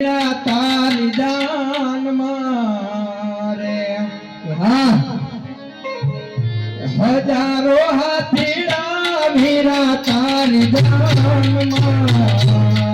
નિદાન મારે. હજારો હાથીડા ભીરા તારી દાન મારે.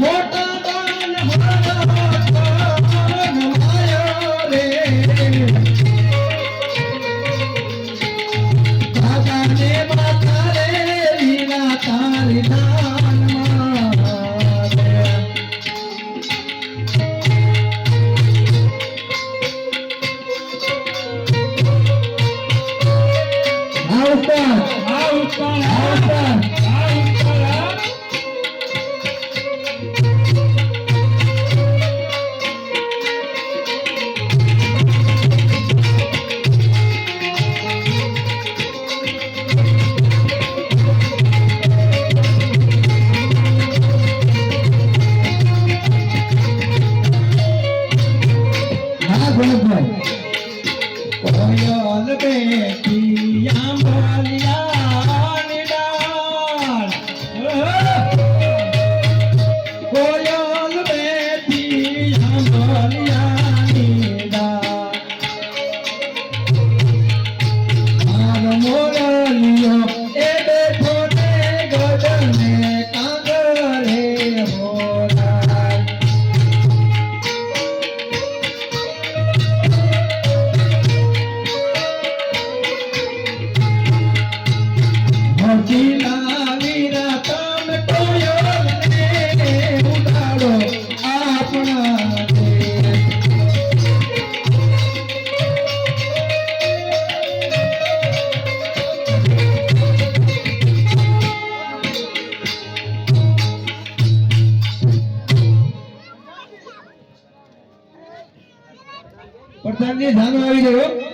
What? પ્રધાનજી ધ્યાન આવી ગયો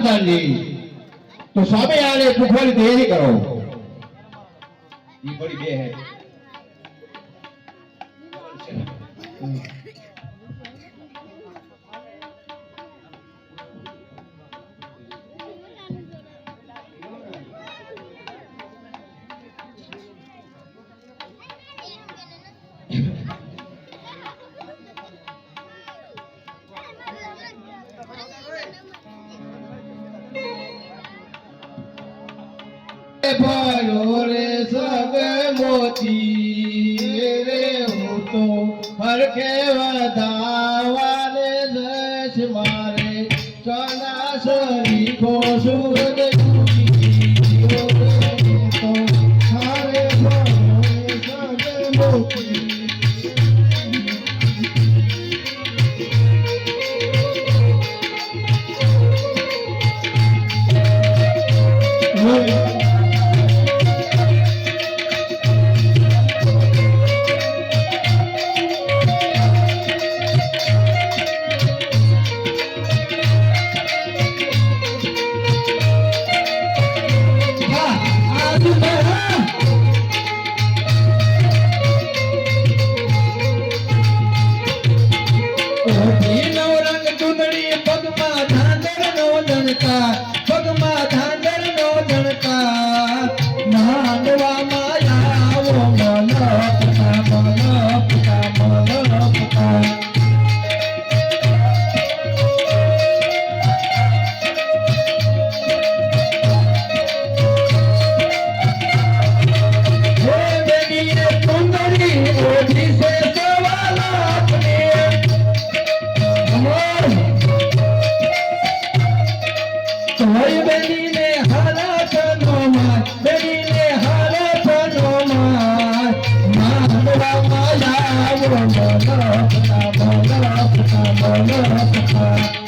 प्रधान जी तो सब आए दुख वाली तो देर ही करो। ये बड़ी बे है ફરકે વધાર हाँ Thank you.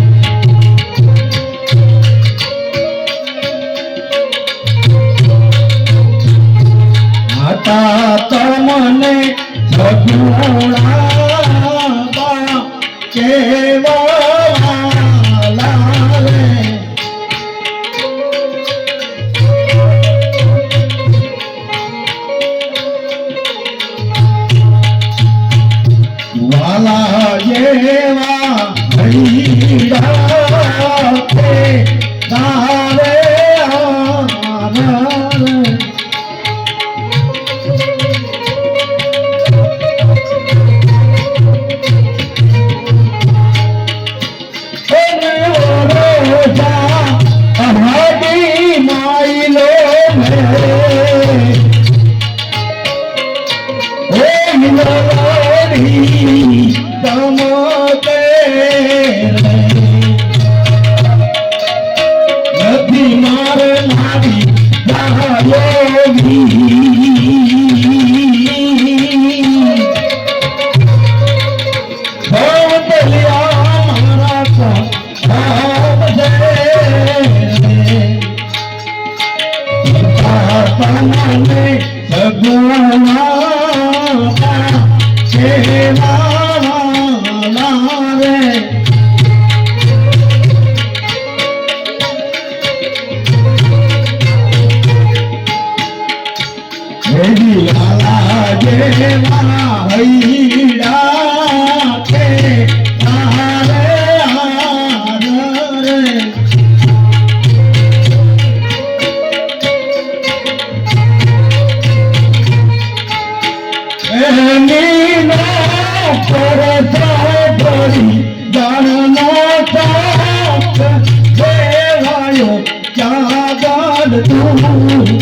જોતા તમને ભગુણા કેવા વાલા જેવા ભૈરા Lord God. Oh,